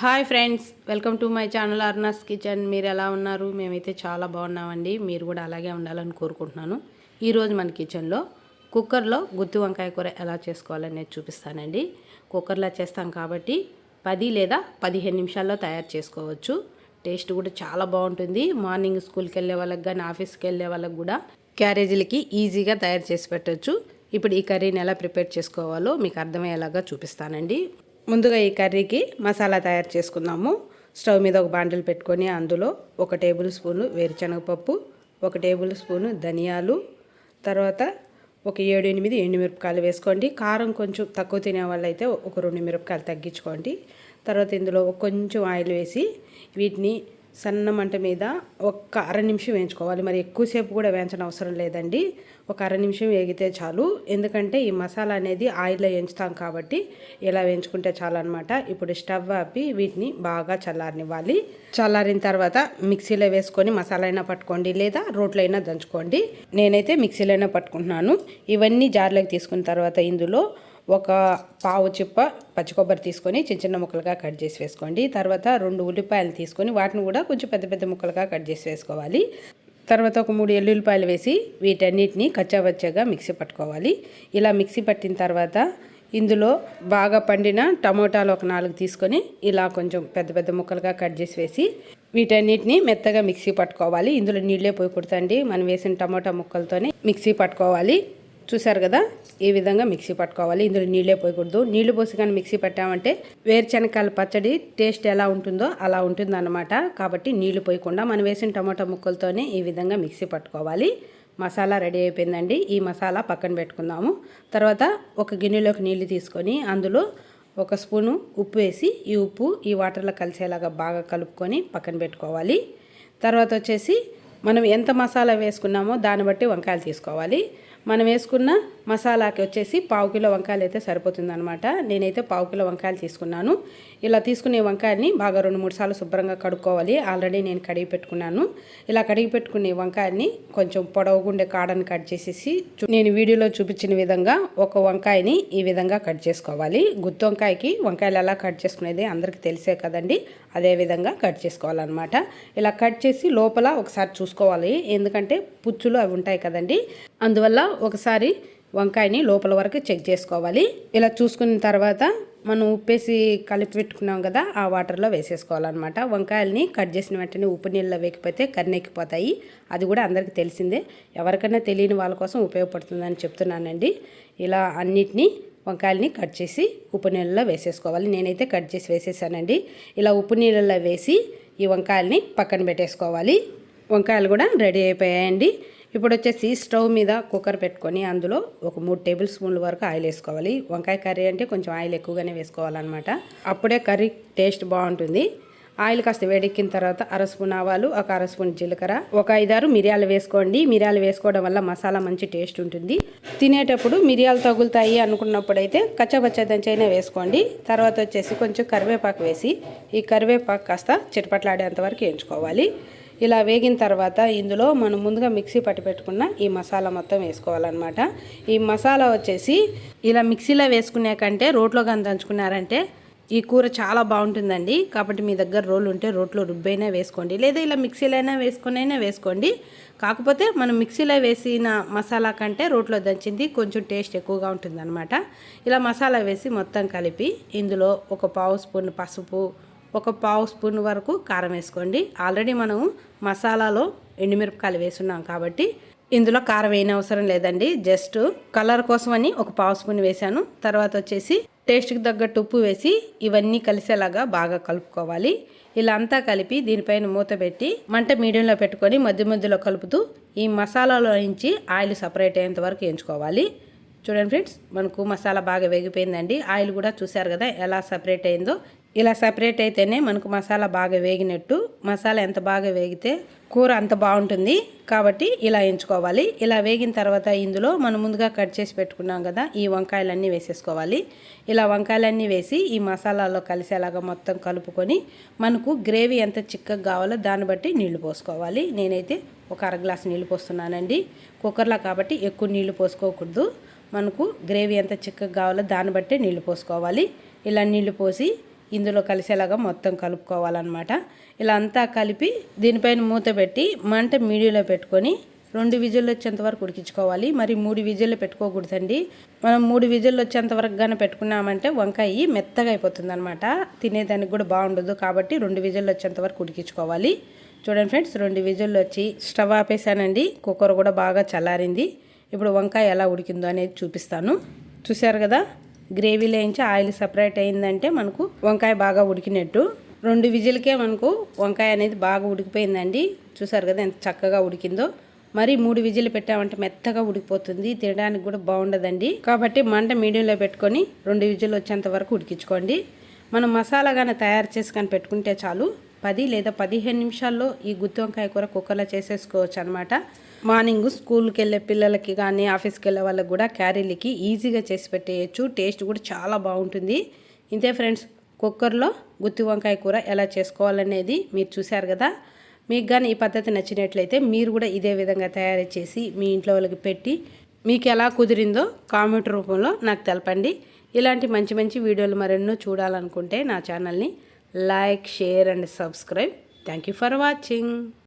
Hi friends welcome to my channel Arnas kitchen. మీరు ఎలా ఉన్నారు? మేమైతే చాలా బాగున్నామండి. మీరు కూడా అలాగే ఉండాలని కోరుకుంటున్నాను. ఈరోజు మన కిచెన్లో కుక్కర్లో గుత్తి వంకాయ కూర ఎలా చేసుకోవాలనేది చూపిస్తానండి. కుక్కర్లో చేస్తాం కాబట్టి పది లేదా పదిహేను నిమిషాల్లో తయారు చేసుకోవచ్చు. టేస్ట్ కూడా చాలా బాగుంటుంది. మార్నింగ్ స్కూల్కి వెళ్ళే వాళ్ళకి కానీ ఆఫీస్కి వెళ్ళే వాళ్ళకి కూడా క్యారేజీలకి ఈజీగా తయారు చేసి పెట్టవచ్చు ఇప్పుడు ఈ కర్రీని ఎలా ప్రిపేర్ చేసుకోవాలో మీకు అర్థమయ్యేలాగా చూపిస్తానండి. ముందుగా ఈ కర్రీకి మసాలా తయారు చేసుకుందాము. స్టవ్ మీద ఒక బాండిల్ పెట్టుకొని అందులో ఒక టేబుల్ స్పూను వేరుశనగపప్పు ఒక టేబుల్ స్పూను ధనియాలు తర్వాత ఒక ఏడు ఎనిమిది ఎండుమిరపకాయలు వేసుకోండి. కారం కొంచెం తక్కువ తినే వాళ్ళైతే ఒక రెండు మిరపకాయలు తగ్గించుకోండి. తర్వాత ఇందులో కొంచెం ఆయిల్ వేసి వీటిని సన్న మంట మీద ఒక్క అర నిమిషం వేయించుకోవాలి. మరి ఎక్కువసేపు కూడా వేయించడం అవసరం లేదండి. ఒక అర నిమిషం వేగితే చాలు. ఎందుకంటే ఈ మసాలా అనేది ఆయిల్లో వేయించుతాం కాబట్టి ఇలా వేయించుకుంటే చాలు అనమాట ఇప్పుడు స్టవ్ ఆపి వీటిని బాగా చల్లారనివ్వాలి. చల్లారిన తర్వాత మిక్సీలో వేసుకొని మసాలా అయినా పట్టుకోండి లేదా రోట్లో అయినా దంచుకోండి. నేనైతే మిక్సీలో అయినా పట్టుకుంటున్నాను. ఇవన్నీ జార్లోకి తీసుకున్న తర్వాత ఇందులో ఒక పావు చిప్ప పచ్చి కొబ్బరి తీసుకొని చిన్న చిన్న ముక్కలుగా కట్ చేసి వేసుకోండి. తర్వాత రెండు ఉల్లిపాయలు తీసుకొని వాటిని కూడా కొంచెం పెద్ద పెద్ద ముక్కలుగా కట్ చేసి వేసుకోవాలి. తర్వాత ఒక మూడు ఎల్లుల్లిపాయలు వేసి వీటన్నిటిని కచ్చావచ్చాగా మిక్సీ పట్టుకోవాలి. ఇలా మిక్సీ పట్టిన తర్వాత ఇందులో బాగా పండిన టమోటాలు ఒక నాలుగు తీసుకొని ఇలా కొంచెం పెద్ద పెద్ద ముక్కలుగా కట్ చేసి వేసి వీటన్నిటిని మెత్తగా మిక్సీ పట్టుకోవాలి. ఇందులో నీళ్ళే పోయి కుడతండి మనం వేసిన టమోటా ముక్కలతోనే మిక్సీ పట్టుకోవాలి. చూసారు కదా? ఈ విధంగా మిక్సీ పట్టుకోవాలి. ఇందులో నీళ్ళే పోయకూడదు. నీళ్ళు పోసి కానీ మిక్సీ పెట్టామంటే వేరుశనకాయల పచ్చడి టేస్ట్ ఎలా ఉంటుందో అలా ఉంటుందన్నమాట. కాబట్టి నీళ్ళు పోయకుండా మనం వేసిన టమాటా ముక్కలతోనే ఈ విధంగా మిక్సీ పట్టుకోవాలి. మసాలా రెడీ అయిపోయిందండి. ఈ మసాలా పక్కన పెట్టుకుందాము. తర్వాత ఒక గిన్నెలోకి నీళ్ళు తీసుకొని అందులో ఒక స్పూను ఉప్పు వేసి ఈ ఉప్పు ఈ వాటర్లో కలిసేలాగా బాగా కలుపుకొని పక్కన పెట్టుకోవాలి. తర్వాత వచ్చేసి మనం ఎంత మసాలా వేసుకున్నామో దాన్ని బట్టి వంకాయలు తీసుకోవాలి. మనం వేసుకున్న మసాలాకి వచ్చేసి పావు కిలో వంకాయలు అయితే సరిపోతుందనమాట నేనైతే పావు కిలో వంకాయలు తీసుకున్నాను. ఇలా తీసుకునే వంకాయని బాగా రెండు మూడు సార్లు శుభ్రంగా కడుక్కోవాలి. ఆల్రెడీ నేను కడిగి పెట్టుకున్నాను. ఇలా కడిగి పెట్టుకునే వంకాయని కొంచెం పొడవుగుండే కాడని కట్ చేసేసి నేను వీడియోలో చూపించిన విధంగా ఒక వంకాయని ఈ విధంగా కట్ చేసుకోవాలి. గుత్తి వంకాయకి వంకాయలు ఎలా కట్ చేసుకునేది అందరికీ తెలిసే కదండి. అదే విధంగా కట్ చేసుకోవాలన్నమాట. ఇలా కట్ చేసి లోపల ఒకసారి చూసుకోవాలి. ఎందుకంటే పుచ్చులు అవి ఉంటాయి కదండి. అందువల్ల ఒకసారి వంకాయని లోపల వరకు చెక్ చేసుకోవాలి. ఇలా చూసుకున్న తర్వాత మనం ఉప్పేసి కలిపి పెట్టుకున్నాం కదా ఆ వాటర్లో వేసేసుకోవాలన్నమాట. వంకాయలని కట్ చేసిన వెంటనే ఉప్పు నీళ్ళలో వేకిపోతే కన్నెక్కిపోతాయి అది కూడా అందరికీ తెలిసిందే. ఎవరికైనా తెలియని వాళ్ళ కోసం ఉపయోగపడుతుందని చెప్తున్నానండి. ఇలా అన్నిటినీ వంకాయలని కట్ చేసి ఉప్పు నీళ్ళలో వేసేసుకోవాలి. నేనైతే కట్ చేసి వేసేసానండి. ఇలా ఉప్పు నీళ్ళలో వేసి ఈ వంకాయలని పక్కన పెట్టేసుకోవాలి. వంకాయలు కూడా రెడీ అయిపోయాయండి. ఇప్పుడు వచ్చేసి స్టవ్ మీద కుక్కర్ పెట్టుకొని అందులో ఒక మూడు టేబుల్ స్పూన్ల వరకు ఆయిల్ వేసుకోవాలి. వంకాయ కర్రీ అంటే కొంచెం ఆయిల్ ఎక్కువగానే వేసుకోవాలన్నమాట. అప్పుడే కర్రీ టేస్ట్ బాగుంటుంది. ఆయిల్ కాస్త వేడెక్కిన తర్వాత అర స్పూన్ ఆవాలు ఒక అర స్పూన్ జీలకర్ర ఒక ఐదారు మిరియాలు వేసుకోండి. మిరియాలు వేసుకోవడం వల్ల మసాలా మంచి టేస్ట్ ఉంటుంది. తినేటప్పుడు మిరియాలు తగులుతాయి అనుకున్నప్పుడైతే అయితే కచ్చబచ్చ దంచైనా వేసుకోండి. తర్వాత వచ్చేసి కొంచెం కరివేపాకు వేసి ఈ కరివేపాకు కాస్త చిటపట్లాడేంత వరకు ఇలా వేగిన తర్వాత ఇందులో మనం ముందుగా మిక్సీ పట్టి పెట్టుకున్న ఈ మసాలా మొత్తం వేసుకోవాలన్నమాట. ఈ మసాలా వచ్చేసి ఇలా మిక్సీలో వేసుకునే కంటే రోట్లో కానీ దంచుకున్నారంటే ఈ కూర చాలా బాగుంటుందండి. కాబట్టి మీ దగ్గర రోలు ఉంటే రోట్లో రుబ్బైనా వేసుకోండి. లేదా ఇలా మిక్సీలో అయినా వేసుకునైనా వేసుకోండి. కాకపోతే మనం మిక్సీలో వేసిన మసాలా కంటే రోట్లో దంచింది కొంచెం టేస్ట్ ఎక్కువగా ఉంటుందన్నమాట. ఇలా మసాలా వేసి మొత్తం కలిపి ఇందులో ఒక పావు స్పూన్ పసుపు ఒక పావు స్పూన్ వరకు కారం వేసుకోండి. ఆల్రెడీ మనము మసాలాలో ఎండుమిరపకాయలు వేసున్నాం కాబట్టి ఇందులో కారం వేయనవసరం లేదండి. జస్ట్ కలర్ కోసమని ఒక పావు స్పూన్ వేసాను తర్వాత వచ్చేసి టేస్ట్కి తగ్గట్టు ఉప్పు వేసి ఇవన్నీ కలిసేలాగా బాగా కలుపుకోవాలి. ఇలా అంతా కలిపి దీనిపైన మూత పెట్టి మంట మీడియంలో పెట్టుకొని మధ్య మధ్యలో కలుపుతూ ఈ మసాలాలో నుంచి ఆయిల్ సపరేట్ అయ్యేంత వరకు ఎంచుకోవాలి. చూడండి ఫ్రెండ్స్ మనకు మసాలా బాగా వేగిపోయిందండి. ఆయిల్ కూడా చూశారు కదా ఎలా సపరేట్ అయిందో ఇలా సపరేట్ అయితేనే మనకు మసాలా బాగా వేగినట్టు మసాలా ఎంత బాగా వేగితే కూర అంత బాగుంటుంది. కాబట్టి ఇలా ఎంచుకోవాలి. ఇలా వేగిన తర్వాత ఇందులో మనం ముందుగా కట్ చేసి పెట్టుకున్నాం కదా ఈ వంకాయలన్నీ వేసేసుకోవాలి. ఇలా వంకాయలన్నీ వేసి ఈ మసాలాలో కలిసేలాగా మొత్తం కలుపుకొని మనకు గ్రేవీ ఎంత చిక్కగా కావాలో దాన్ని బట్టి నీళ్ళు పోసుకోవాలి. నేనైతే ఒక అర గ్లాస్ నీళ్ళు పోస్తున్నానండి. కుక్కర్లో కాబట్టి ఎక్కువ నీళ్ళు పోసుకోకూడదు. మనకు గ్రేవీ ఎంత చిక్కగా కావాలో దాన్ని బట్టి నీళ్ళు పోసుకోవాలి. ఇలా నీళ్ళు పోసి ఇందులో కలిసేలాగా మొత్తం కలుపుకోవాలన్నమాట. ఇలా అంతా కలిపి దీనిపైన మూత పెట్టి మంట మీడియంలో పెట్టుకొని రెండు విజిల్లు వచ్చేంత వరకు ఉడికించుకోవాలి. మరి మూడు విజిల్లు పెట్టుకోకూడదండి. మనం మూడు విజిల్లు వచ్చేంత వరకు కానీ పెట్టుకున్నామంటే వంకాయ మెత్తగా అయిపోతుంది అనమాట తినేదానికి కూడా బాగుండదు కాబట్టి రెండు విజిల్లు వచ్చేంత వరకు ఉడికించుకోవాలి. చూడండి ఫ్రెండ్స్ రెండు విజిల్లు వచ్చి స్టవ్ ఆపేసానండి. కుక్కర్ కూడా బాగా చల్లారింది. ఇప్పుడు వంకాయ ఎలా ఉడికిందో అనేది చూపిస్తాను. చూశారు కదా? గ్రేవీలో వేయించి ఆయిల్ సపరేట్ అయిందంటే మనకు వంకాయ బాగా ఉడికినట్టు. రెండు విజిల్కే మనకు వంకాయ అనేది బాగా ఉడికిపోయిందండి. చూసారు కదా ఎంత చక్కగా ఉడికిందో. మరి మూడు విజిల్లు పెట్టామంటే మెత్తగా ఉడికిపోతుంది. తినడానికి కూడా బాగుండదండి. కాబట్టి మంట మీడియంలో పెట్టుకొని రెండు విజిల్లు వచ్చేంత వరకు ఉడికించుకోండి. మనం మసాలా కానీ తయారు చేసి కానీ పెట్టుకుంటే చాలు పది లేదా పదిహేను నిమిషాల్లో ఈ గుత్తి వంకాయ కూర కుక్కర్లో చేసేసుకోవచ్చు అనమాట మార్నింగ్ స్కూల్కి వెళ్ళే పిల్లలకి కానీ ఆఫీస్కి వెళ్ళే వాళ్ళకి కూడా క్యారీలకి ఈజీగా చేసి పెట్టేయచ్చు. టేస్ట్ కూడా చాలా బాగుంటుంది. ఇంతే ఫ్రెండ్స్ కుక్కర్లో గుత్తి వంకాయ కూర ఎలా చేసుకోవాలనేది మీరు చూశారు కదా? మీకు కానీ ఈ పద్ధతి నచ్చినట్లయితే మీరు కూడా ఇదే విధంగా తయారు చేసి మీ ఇంట్లో వాళ్ళకి పెట్టి మీకు ఎలా కుదిరిందో కామెంట్ రూపంలో నాకు తెలపండి. ఇలాంటి మంచి మంచి వీడియోలు మరెన్నో చూడాలనుకుంటే నా ఛానల్ని like share and subscribe. Thank you for watching.